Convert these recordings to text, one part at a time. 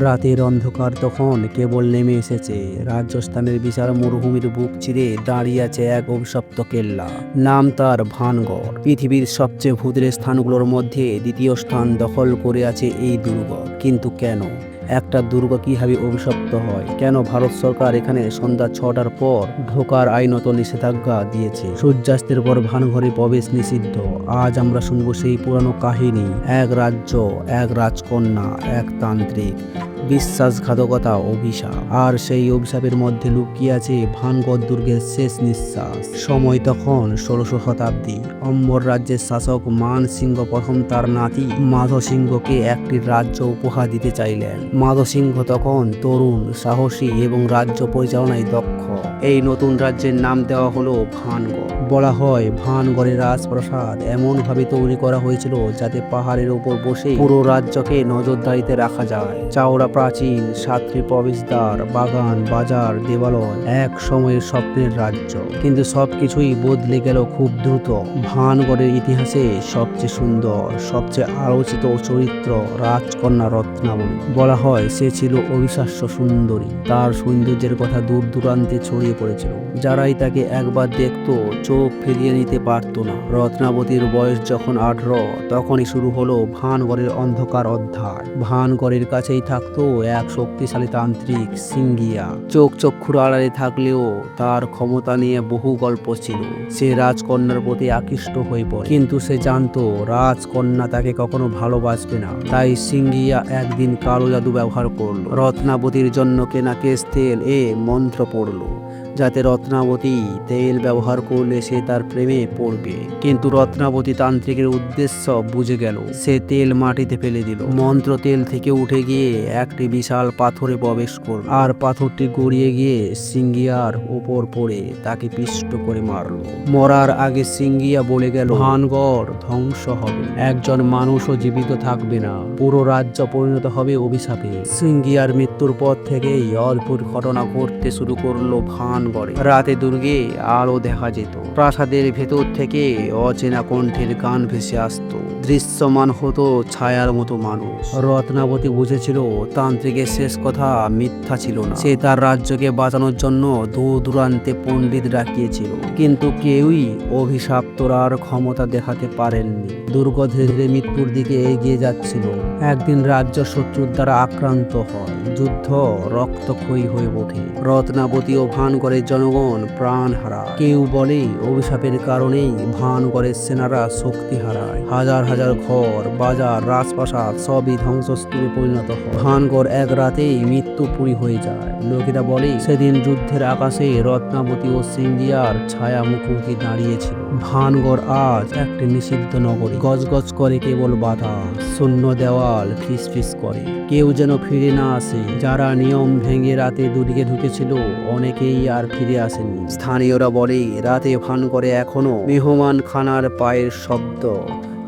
রাতের অন্ধকার তখন কেবল নেমে এসেছে। রাজস্থানের বিশাল মরুভূমির বুক চিরে দাঁড়িয়ে আছে এক অভিশপ্ত কেল্লা। নাম তার ভানগড়। পৃথিবীর সবচেয়ে ভূতের স্থানগুলোর মধ্যে দ্বিতীয় স্থান দখল করে আছে এই দুর্গ। কিন্তু কেন? একটা দুর্গ কীভাবে অভিশপ্ত হয়? কেন ভারত সরকার এখানে সন্ধ্যা ছটার পর ঢোকার আইনত নিষেধাজ্ঞা দিয়েছে? সূর্যাস্তের পর ভানঘরে প্রবেশ নিষিদ্ধ। আজ আমরা শুনব সেই পুরানো কাহিনী। এক রাজ্য, এক রাজকন্যা, এক তান্ত্রিক। বিশ্বাসঘাতকতা অভিশাপ। আর সেই অভিশাপের মধ্যে লুকিয়ে আছে ভানগড় দুর্গের শেষ নিঃশ্বাস। সময় তখন ষোড়শ শতাব্দী। অম্বর রাজ্যের শাসক মান সিংহ প্রথম তার নাতি মাধ সিংহকে একটি রাজ্য উপহার দিতে চাইলেন। মাধব সিংহ তখন তরুণ, সাহসী এবং রাজ্য পরিচালনায় দক্ষ। এই নতুন রাজ্যের নাম দেওয়া হলো ভানগড়। বলা হয় ভানগড়ের রাজপ্রাসাদ এমনভাবে তৈরি করা হয়েছিল যাতে পাহাড়ের উপর বসে পুরো রাজ্যকে নজরদারিতে রাখা যায়। চাওড়া প্রাচীন সাতটি প্রবেশদ্বার, বাগান, বাজার দেবালয় এক সময়ের স্বপ্নের রাজ্য। কিন্তু সবকিছুই বদলে গেল খুব দ্রুত। ভানগড়ের ইতিহাসে সবচেয়ে সুন্দর, সবচেয়ে আলোচিত চরিত্র রাজকন্যা রত্নাবলী। বলা হয়, সে ছিল অবিশ্বাস্য সুন্দরী। তার সৌন্দর্যের কথা দূর দূরান্তে ছড়িয়ে পড়েছিল। যারাই তাকে একবার দেখতো, চোখ ফিরিয়ে নিতে পারতো না। রত্নাবতীর বয়স যখন আঠারো, তখনই শুরু হলো ভানগড়ের অন্ধকার অধ্যায়। ভানগড়ের কাছেই থাকতো এক শক্তিশালী তান্ত্রিক সিঙ্গিয়া। চোখ চক্ষুর আড়ালে থাকলেও তার ক্ষমতা নিয়ে বহু গল্প ছিল। সে রাজকন্যার প্রতি আকৃষ্ট হয়ে পড়ে। কিন্তু সে জানতো, রাজকন্যা তাকে কখনো ভালোবাসবে না। তাই সিঙ্গিয়া একদিন কালো জাদু ব্যবহার করল। রত্নাবতীর জন্য কেনা কেস এ মন্ত্র পড়ল। যাতে রত্নাবতী তেল ব্যবহার করলে সে তার প্রেমে পড়বে। কিন্তু রত্নাবতী তান্ত্রিকের উদ্দেশ্য বুঝে গেল। সে তেল মাটিতে ফেলে দিল। মন্ত্র তেল থেকে উঠে গিয়ে একটি বিশাল পাথরে প্রবেশ করল। আর পাথরটি গড়িয়ে গিয়ে সিঙ্গিয়ার উপর পড়ে তাকে পিষ্ট করে মারল। মরার আগে সিঙ্গিয়া বলে গেল ভানগড় ধ্বংস হবে। একজন মানুষও জীবিত থাকবে না। পুরো রাজ্য পরিণত হবে অভিশাপে। সিঙ্গিয়ার মৃত্যুর পর থেকেই অদ্ভুত ঘটনা ঘটতে শুরু করল ভানগড়ে রাতে দুর্গে আলো দেখা যেত। প্রাসাদের ভেতর থেকে অচেনা কণ্ঠের গান ভেসে আসতো। দৃশ্যমান হতো ছায়ার মতো মানুষ। রত্নাবতী বুঝেছিল তান্ত্রিকের শেষ কথা মিথ্যা ছিল না। সে তার রাজ্যকে বাঁচানোর জন্য দূর দূরান্তে পণ্ডিত ডাকিয়েছিল। কিন্তু কেউই অভিশাপ্তরার ক্ষমতা দেখাতে পারেননি। দুর্গ ধীরে ধীরে মৃত্যুর দিকে এগিয়ে যাচ্ছিল। একদিন রাজ্য শত্রুর দ্বারা আক্রান্ত হয়। যুদ্ধ রক্তক্ষয়ী হয়ে ওঠে। রত্নাবতী ও ভানগড়ের জনগণ প্রাণ হারায়। কেউ বলে, অভিশাপের কারণেই ভানগড়ের সেনারা শক্তি হারায়। হাজার হাজার ঘর, বাজার, রাজপ্রাসাদ সবই ধ্বংসস্তূপে পরিণত হয়। ভানগড় এক রাতেই মৃত্যুপুরী হয়ে যায়। লোকেরা বলে, সেদিন যুদ্ধের আকাশে রত্নাবতী ও সিন্ধিয়ার ছায়া মুখোমুখি দাঁড়িয়েছিল। ভানগড় আজ একটি নিষিদ্ধ নগরী। গজগজ করে কেবল বাধা, শূন্য দেওয়াল ফিস ফিস করে। কেউ যেন ফিরে না আসে। যারা নিয়ম ভেঙে রাতে দুদিকে ঢুকেছিল, অনেকেই আর ফিরে আসেনি স্থানীয়রা বলে, রাতে ভান করে এখনও। মেহমান খানার পায়ের শব্দ।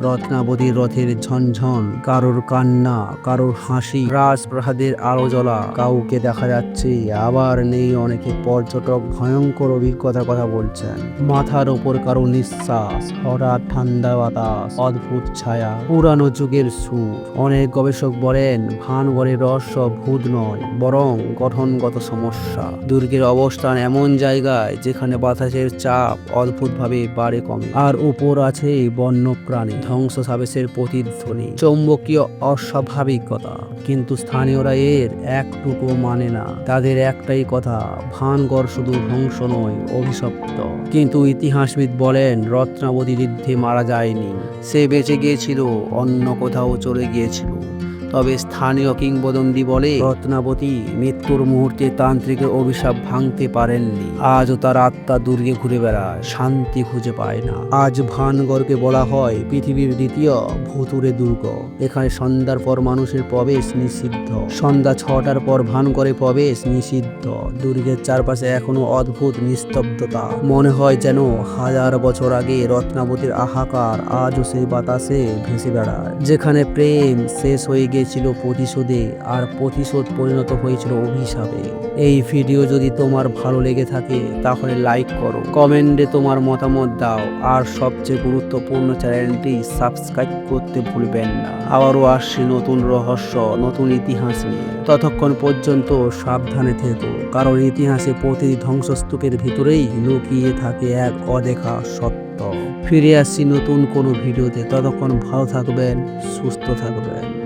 রত্নাবতীর রথের ঝনঝন, কারোর কান্না, কারোর হাসি, রাজপ্রাসাদের আলো জ্বলা কাউকে দেখা যাচ্ছে, আবার নেই অনেকে পর্যটক, ভয়ঙ্কর অভিজ্ঞতার কথা বলছেন। মাথার ওপর কারও নিঃশ্বাস, হঠাৎ ঠান্ডা বাতাস, অদ্ভুত ছায়া, পুরানো যুগের সুর। অনেক গবেষক বলেন ভানগড়ের রহস্য ভূত নয়, বরং গঠনগত সমস্যা। দুর্গের অবস্থান এমন জায়গায় যেখানে বাতাসের চাপ অদ্ভুতভাবে বাড়ে কমে। আর উপর আছে বন্য প্রাণী ধ্বংস সাবেসের প্রতিধ্বনি, চৌম্বকীয় অস্বাভাবিকতা। কিন্তু স্থানীয়রা এর একটুকু মানে না। তাদের একটাই কথা, ভানগড় শুধু ধ্বংস নয়, অভিশপ্ত। কিন্তু ইতিহাসবিদ বলেন, রত্নাবতী যুদ্ধে মারা যায়নি। সে বেঁচে গিয়েছিল, অন্য কোথাও চলে গিয়েছিল। তবে স্থানীয় কিংবদন্তি বলে, রত্নাবতী মৃত্যুর মুহূর্তে তান্ত্রিকের অভিশাপ ভাঙতে পারেননি। আজও তার আত্মা দুর্গে ঘুরে বেড়ায়, শান্তি খুঁজে পায় না। আজ ভানগড়কে বলা হয় পৃথিবীর দ্বিতীয় ভুতুরে দুর্গ। এখানে সন্ধ্যার পর মানুষের প্রবেশ নিষিদ্ধ। সন্ধ্যা ছটার পর ভানগড়ে প্রবেশ নিষিদ্ধ। দুর্গের চারপাশে এখনও অদ্ভুত নিস্তব্ধতা। মনে হয় যেন হাজার বছর আগে রত্নাবতীর আহাকার আজও সেই বাতাসে ভেসে বেড়ায়। যেখানে প্রেম শেষ হয়ে গিয়েছিল চেয়েছিল প্রতিশোধে আর প্রতিশোধ পরিণত হয়েছিল অভিশাপে। এই ভিডিও যদি তোমার ভালো লেগে থাকে, তাহলে লাইক করো। কমেন্টে তোমার মতামত দাও। আর সবচেয়ে গুরুত্বপূর্ণ চ্যানেলটি সাবস্ক্রাইব করতে ভুলবেন না। আবারও আসছে নতুন রহস্য, নতুন ইতিহাস নিয়ে। ততক্ষণ পর্যন্ত সাবধানে থেকো, কারণ ইতিহাসে প্রতিটি ধ্বংসস্তূপের ভিতরেই লুকিয়ে থাকে এক অদেখা সত্য। ফিরে আসছি নতুন কোনো ভিডিওতে। ততক্ষণ ভালো থাকবেন, সুস্থ থাকবেন।